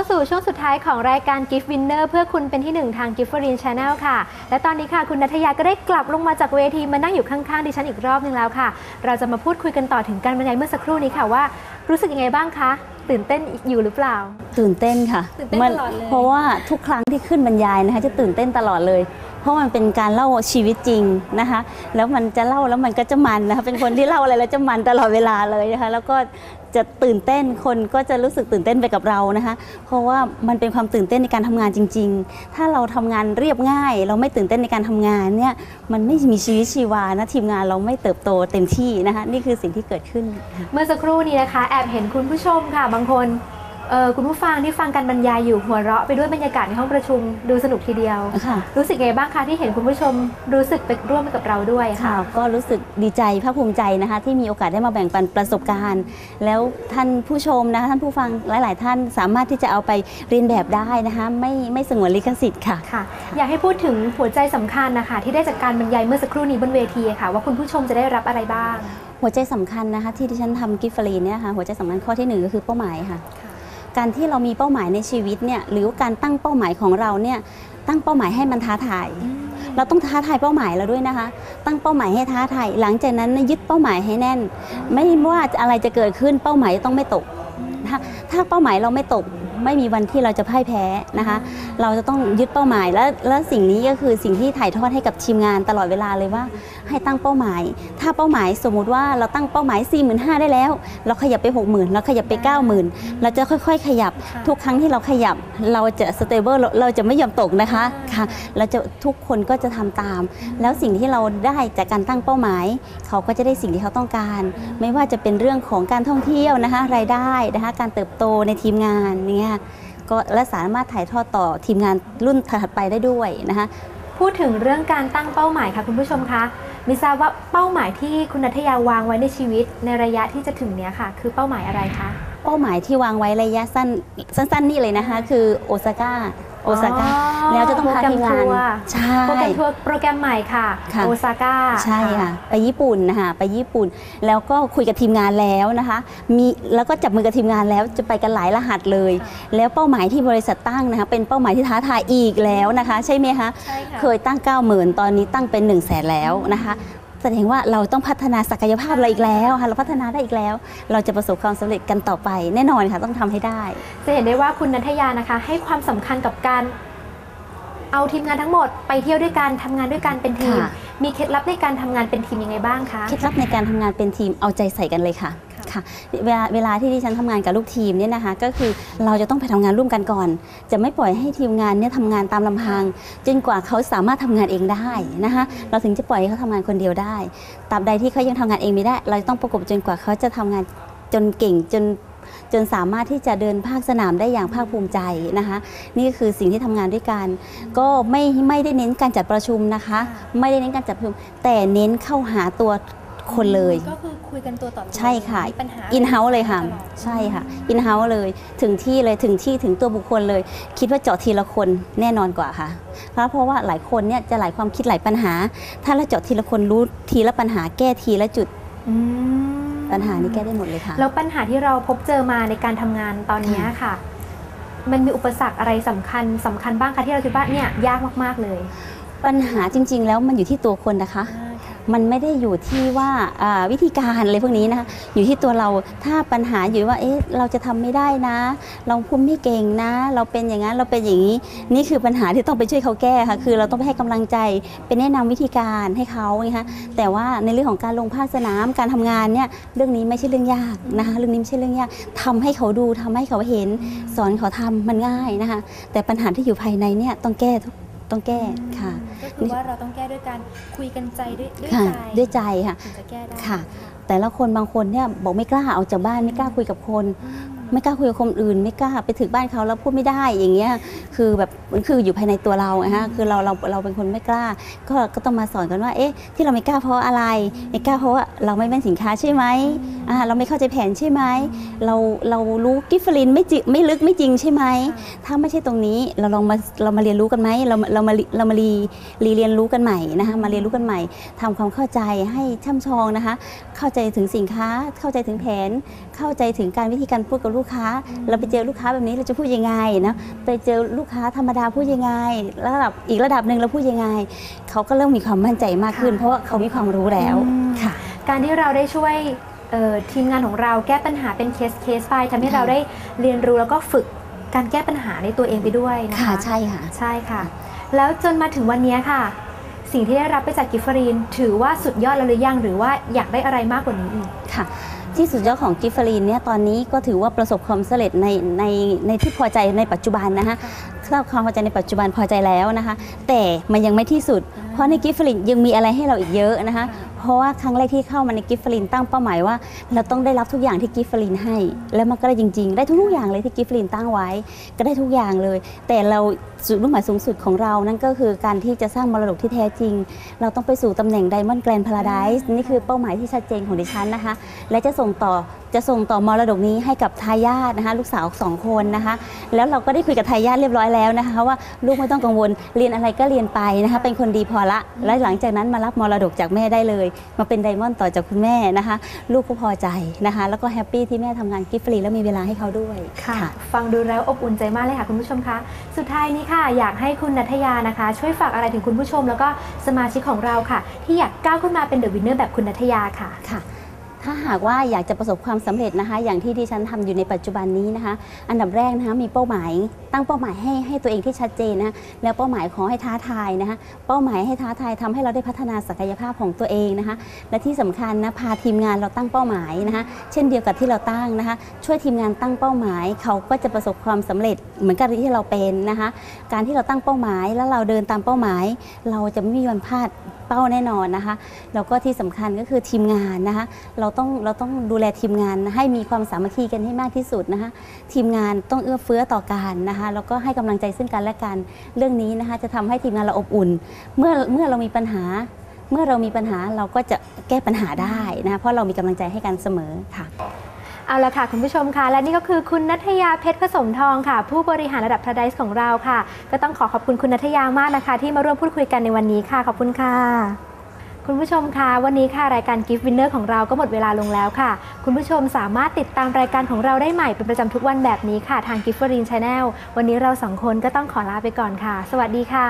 าสู่ช่วงสุดท้ายของรายการ Gift Winner เพื่อคุณเป็นที่หนึ่งทาง Gift f o r i n Channel ค่ะ และตอนนี้ค่ะคุณนัทยาก็ได้กลับลงมาจากเวทีมานั่งอยู่ข้างๆดิฉันอีกรอบหนึ่งแล้วค่ะ เราจะมาพูดคุยกันต่อถึงการบรรยายเมื่อสักครู่นี้ค่ะว่า รู้สึกยังไงบ้างคะ ตื่นเต้นอยู่หรือเปล่า ตื่นเต้นค่ะตื่นเต้นมัตลอดเลย เพราะว่าทุกครั้งที่ขึ้นบรรยายนะคะจะตื่นเต้นตลอดเลย เพราะมันเป็นการเล่าชีวิตจริงนะคะ แล้วมันจะเล่าแล้วมันก็จะมันนะคะเป็นคนที่เล่าอะไรแล้วจะมันตลอดเวลาเลยนะคะแล้วก็จะตื่นเต้นคนก็จะรู้สึกตื่นเต้นไปกับเรานะคะ เพราะว่ามันเป็นความตื่นเต้นในการทำงานจริง ๆ ถ้าเราทำงานเรียบง่าย เราไม่ตื่นเต้นในการทำงานเนี่ยมันไม่มีชีวิตชีวานะทีมงานเราไม่เติบโตเต็มที่นะคะนี่คือสิ่งที่เกิดขึ้น เมื่อสักครู่นี้นะคะ แอบเห็นคุณผู้ชมค่ะบางคน คุณผู้ฟังที่ฟังการบรรยายอยู่หัวเราะไปด้วยบรรยากาศในห้องประชุมดูสนุกทีเดียวค่ะรู้สึกไงบ้างคะที่เห็นคุณผู้ชมรู้สึกไปร่วมไปกับเราด้วยค่ะค่ะ ก็รู้สึกดีใจภาคภูมิใจนะคะ ที่มีโอกาสได้มาแบ่งปันประสบการณ์ แล้วท่านผู้ชมนะคะท่านผู้ฟังหลาย ๆ ท่านสามารถที่จะเอาไปเรียนแบบได้นะคะไม่ไม่สงวนลิขสิทธิ์ค่ะค่ะ อยากให้พูดถึงหัวใจสำคัญนะคะ ที่ได้จากการบรรยายเมื่อสักครู่นี้บนเวทีค่ะ ว่าคุณผู้ชมจะได้รับอะไรบ้าง หัวใจสำคัญนะคะ ที่ดิฉันทำกิฟต์ฟรีเนี่ยค่ะหัวใจสำคัญข้อที่หนึ่งก็คือเป้าหมายค่ะ การที่เรามีเป้าหมายในชีวิตเนี่ยหรือการตั้งเป้าหมายของเราเนี่ยตั้งเป้าหมายให้มันท้าทาย เราต้องท้าทายเป้าหมายเราด้วยนะคะ ตั้งเป้าหมายให้ท้าทายหลังจากนั้นนะยึดเป้าหมายให้แน่น ไม่ว่าอะไรจะเกิดขึ้นเป้าหมายต้องไม่ตกนะคะถ้าเป้าหมายเราไม่ตก ไม่มีวันที่เราจะพ่ายแพ้นะคะ เราจะต้องยึดเป้าหมาย และและสิ่งนี้ก็คือสิ่งที่ถ่ายทอดให้กับทีมงานตลอดเวลาเลยว่า ให้ตั้งเป้าหมาย ถ้าเป้าหมายสมมุติว่าเราตั้งเป้าหมาย 4 5 0 0 0 ได้แล้ว เราขยับไป 60,000 เราขยับไป 90,000 เราจะค่อยๆ ขยับค่ะทุกครั้งที่เราขยับ เราจะสเตเบิลเราจะไม่ยอมตกนะคะค่ะเราจะทุกคนก็จะทำตาม แล้วสิ่งที่เราได้จากการตั้งเป้าหมาย เขาก็จะได้สิ่งที่เขาต้องการ ไม่ว่าจะเป็นเรื่องของการท่องเที่ยวนะคะ รายได้นะคะ การเติบโตในทีมงานอย่างเงี้ยก็และสามารถถ่ายทอดต่อทีมงานรุ่นถัดไปได้ด้วยนะคะพูดถึงเรื่องการตั้งเป้าหมายค่ะคุณผู้ชมคะไม่ทราบว่าเป้าหมายที่คุณนัทยาวางไว้ในชีวิต ในระยะที่จะถึงเนี้ยค่ะ คือเป้าหมายอะไรคะเป้าหมายที่วางไว้ระยะสั้นสั้นๆนี่เลยนะคะ คือโอซาก้า โอซาก้าอ๋อแล้วจะต้องพาทีมงานโปรแกรมทัวร์ใช่โปรแกรมทัวร์โปรแกรมใหม่ค่ะค่ะโอซาก้าใช่ค่ะไปญี่ปุ่นนะคะไปญี่ปุ่น แล้วก็คุยกับทีมงานแล้วนะคะ มีแล้วก็จับมือกับทีมงานแล้วจะไปกันหลายรหัสเลย แล้วเป้าหมายที่บริษัทตั้งนะคะเป็นเป้าหมายที่ท้าทายอีกแล้วนะคะ ใช่ไหมคะใช่ค่ะเคยตั้ง 9 0,000 ตอนนี้ตั้งเป็น 1 0 0 0 0แสนแล้วนะคะ แสดงว่าเราต้องพัฒนาศักยภาพเราอีกแล้วค่ะเราพัฒนาได้อีกแล้ว เราจะประสบความสำเร็จกันต่อไป แน่นอนค่ะต้องทำให้ได้ จะเห็นได้ว่าคุณนัทยานะคะ ให้ความสำคัญกับการเอาทีมงานทั้งหมดไปเที่ยวด้วยกันทำงานด้วยกันเป็นทีมค่ะมีเคล็ดลับในการทำงานเป็นทีมยังไงบ้างคะ เคล็ดลับในการทำงานเป็นทีมเอาใจใส่กันเลยค่ะ ค่ะเวลาเวลาที่ดิฉันทำงานกับลูกทีมเนี่ยนะคะก็คือเราจะต้องไปทำงานร่วมกันก่อน จะไม่ปล่อยให้ทีมงานเนี่ยทำงานตามลำพัง จนกว่าเขาสามารถทำงานเองได้นะคะเราถึงจะปล่อยให้เขาทำงานคนเดียวได้ตราบใดที่เขายังทำงานเองไม่ได้ เราต้องประกบจนกว่าเขาจะทำงานจนเก่งจนจนสามารถที่จะเดินภาคสนามได้อย่างภาคภูมิใจนะคะ นี่คือสิ่งที่ทำงานด้วยกัน ก็ไม่ไม่ได้เน้นการจัดประชุมนะคะ ไม่ได้เน้นการจัดประชุม แต่เน้นเข้าหาตัว คนเลย ก็คือคุยกันตัวต่อตัวใช่ค่ะมีปัญหาอินเฮ้าเลยค่ะ ตลอดใช่ค่ะอินเฮ้าเลยถึงที่เลยถึงที่ถึงตัวบุคคลเลย คิดว่าเจาะทีละคนแน่นอนกว่าค่ะ เพราะเพราะว่าหลายคนเนี่ยจะหลายความคิดหลายปัญหา ถ้าเราเจาะทีละคนรู้ทีละปัญหาแก้ทีละจุดอืมปัญหานี้แก้ได้หมดเลยค่ะ แล้วปัญหาที่เราพบเจอมาในการทำงานตอนเนี้ยค่ะ มันมีอุปสรรคอะไรสำคัญสำคัญบ้างคะที่เราคิดว่าเนี่ยยากมากๆเลยปัญหาจริง ๆ แล้วมันอยู่ที่ตัวคนนะคะ มันไม่ได้อยู่ที่ว่าวิธีการอะไรพวกนี้นะคะอยู่ที่ตัวเราถ้าปัญหาอยู่ว่าเอ๊ะเราจะทำไม่ได้นะ เราพูดไม่เก่งนะ เราเป็นอย่างนั้นเราเป็นอย่างนี้นี่คือปัญหาที่ต้องไปช่วยเขาแก้ค่ะคือเราต้องไปให้กำลังใจเป็นแนะนำวิธีการให้เขาไงคะแต่ว่าในเรื่องของการลงภาคสนามการทำงานเนี่ยเรื่องนี้ไม่ใช่เรื่องยากนะคะเรื่องนี้ไม่ใช่เรื่องยากทำให้เขาดูทำให้เขาเห็น สอนเขาทำมันง่ายนะคะแต่ปัญหาที่อยู่ภายในเนี่ยต้องแก้ทุก ต้องแก้ค่ะ ก็คือว่าเราต้องแก้ด้วยการคุยกันใจด้วยด้วยค่ะใจด้วยใจค่ะ ถึงจะแก้ได้ค่ะ แต่ละคนบางคนเนี่ยบอกไม่กล้าเอาจากบ้านไม่กล้าคุยกับคน อืม ไม่กล้าคุยกับคนอื่น ไม่กล้าไปถึงบ้านเขาแล้วพูดไม่ได้อย่างเงี้ยคือแบบมันคืออยู่ภายในตัวเราอะฮะคือเราเราเราเป็นคนไม่กล้า ก็ก็ต้องมาสอนกันว่าเอ๊ะที่เราไม่กล้าเพราะอะไร ไม่กล้าเพราะว่าเราไม่แม่นสินค้าใช่ไหมอ่าเราไม่เข้าใจแผนใช่ไหมเราเรารู้กิฟฟลินไม่จิไม่ลึกไม่จริงใช่ไหมถ้าไม่ใช่ตรงนี้เราลองมาเรามาเรียนรู้กันไหมเราเรามาเรามารีรีเรียนรู้กันใหม่นะคะมาเรียนรู้กันใหม่ทำความเข้าใจให้ช่ำชองนะคะ เข้าใจถึงสินค้าเข้าใจถึงแผน เข้าใจถึงการวิธีการพูดกับลูกลูกค้า เราไปเจอลูกค้าแบบนี้เราจะพูดยังไงนะไปเจอลูกค้าธรรมดาพูดยังไงระดับอีกระดับหนึ่งเราพูดยังไงเขาก็เริ่มมีความมั่นใจมากขึ้นค่ะเพราะว่าเขามีความรู้แล้วอืมค่ะ การที่เราได้ช่วยเอ่อทีมงานของเราแก้ปัญหาเป็นเคสเคสไปทำให้ค่ะเราได้เรียนรู้แล้วก็ฝึกการแก้ปัญหาในตัวเองไปด้วยนะคะค่ะใช่ค่ะใช่ค่ะ แล้วจนมาถึงวันนี้ค่ะ สิ่งที่ได้รับไปจากกิฟฟรีน ถือว่าสุดยอดแล้วหรือยังหรือว่าอยากได้อะไรมากกว่านี้อีกค่ะ ที่สุดยอดของกิฟฟรีนเนี่ยตอนนี้ก็ถือว่าประสบความสำเร็จในในในที่พอใจในปัจจุบันนะคะถ้าความพอใจในปัจจุบันพอใจแล้วนะคะ แต่มันยังไม่ที่สุด เพราะในกิฟฟรีนยังมีอะไรให้เราอีกเยอะนะคะ เพราะว่าครั้งแรกที่เข้ามาในกิฟฟลินตั้งเป้าหมายว่า เราต้องได้รับทุกอย่างที่กิฟฟลินให้ แล้วมันก็ได้จริง ๆ ได้ทุกอย่างเลยที่กิฟฟลินตั้งไว้ ก็ได้ทุกอย่างเลย แต่เราจุดมุ่งหมายสูงสุดของเรา นั่นก็คือการที่จะสร้างมรดกที่แท้จริง เราต้องไปสู่ตำแหน่งไดมอนด์แกรนด์พาราไดส์นี่คือเป้าหมายที่ชัดเจนของดิฉันนะคะ และจะส่งต่อ จะส่งต่อมรดกนี้ให้กับทายาทนะคะลูกสาวสองคนนะคะแล้วเราก็ได้คุยกับทายาทเรียบร้อยแล้วนะคะว่าลูกไม่ต้องกังวลเรียนอะไรก็เรียนไปนะคะเป็นคนดีพอละ และหลังจากนั้นมารับมรดกจากแม่ได้เลย มาเป็นไดมอนด์ต่อจากคุณแม่นะคะลูกก็พอใจนะคะแล้วก็แฮปปี้ที่แม่ทำงานกิฟต์ฟรีแล้วมีเวลาให้เขาด้วยค่ะ ฟังดูแล้วอบอุ่นใจมากเลยค่ะคุณผู้ชมคะสุดท้ายนี้ค่ะ อยากให้คุณนัทยานะคะ ช่วยฝากอะไรถึงคุณผู้ชม แล้วก็สมาชิกของเราค่ะ ที่อยากก้าวขึ้นมาเป็นเดอะวินเนอร์แบบคุณนัทยาค่ะค่ะ ถ้าหากว่าอยากจะประสบความสำเร็จนะคะ อย่างที่ดิฉันทำอยู่ในปัจจุบันนี้นะคะ อันดับแรกนะคะมีเป้าหมาย ตั้งเป้าหมายให้ให้ตัวเองที่ชัดเจนนะคะแล้วเป้าหมายขอให้ท้าทายนะคะ เป้าหมายให้ท้าทายทำให้เราได้พัฒนาศักยภาพของตัวเองนะคะ และที่สำคัญนะพาทีมงานเราตั้งเป้าหมายนะคะ เช่นเดียวกับที่เราตั้งนะคะ ช่วยทีมงานตั้งเป้าหมาย เขาก็จะประสบความสำเร็จเหมือนกับที่เราเป็นนะคะ การที่เราตั้งเป้าหมายแล้วเราเดินตามเป้าหมาย เราจะไม่มีวันพลาดเป้าแน่นอนนะคะแล้วก็ที่สำคัญก็คือทีมงานนะคะ เราต้องเราต้องดูแลทีมงานให้มีความสามัคคีกันให้มากที่สุดนะคะทีมงานต้องเอื้อเฟื้อต่อกันนะคะแล้วก็ให้กำลังใจซึ่งกันและกันเรื่องนี้นะคะจะทำให้ทีมงานเราอบอุ่น เมื่อเมื่อเรามีปัญหา เมื่อเรามีปัญหาเราก็จะแก้ปัญหาได้นะคะเพราะเรามีกำลังใจให้กันเสมอค่ะเอาละค่ะ คุณผู้ชมค่ะ และนี่ก็คือคุณนัทยาเพชรผสมทองค่ะ ผู้บริหารระดับ Paradise ของเราค่ะ ก็ต้องขอขอบคุณคุณนัทยามากนะคะ ที่มาร่วมพูดคุยกันในวันนี้ค่ะ ขอบคุณค่ะ คุณผู้ชมคะวันนี้ค่ะรายการ Gift Winner ของเราก็หมดเวลาลงแล้วค่ะ คุณผู้ชมสามารถติดตามรายการของเราได้ใหม่เป็นประจำทุกวันแบบนี้ค่ะ ทาง g i f t e r i n Channel วันนี้เราสองคนก็ต้องขอลาไปก่อนค่ะ สวัสดีค่ะ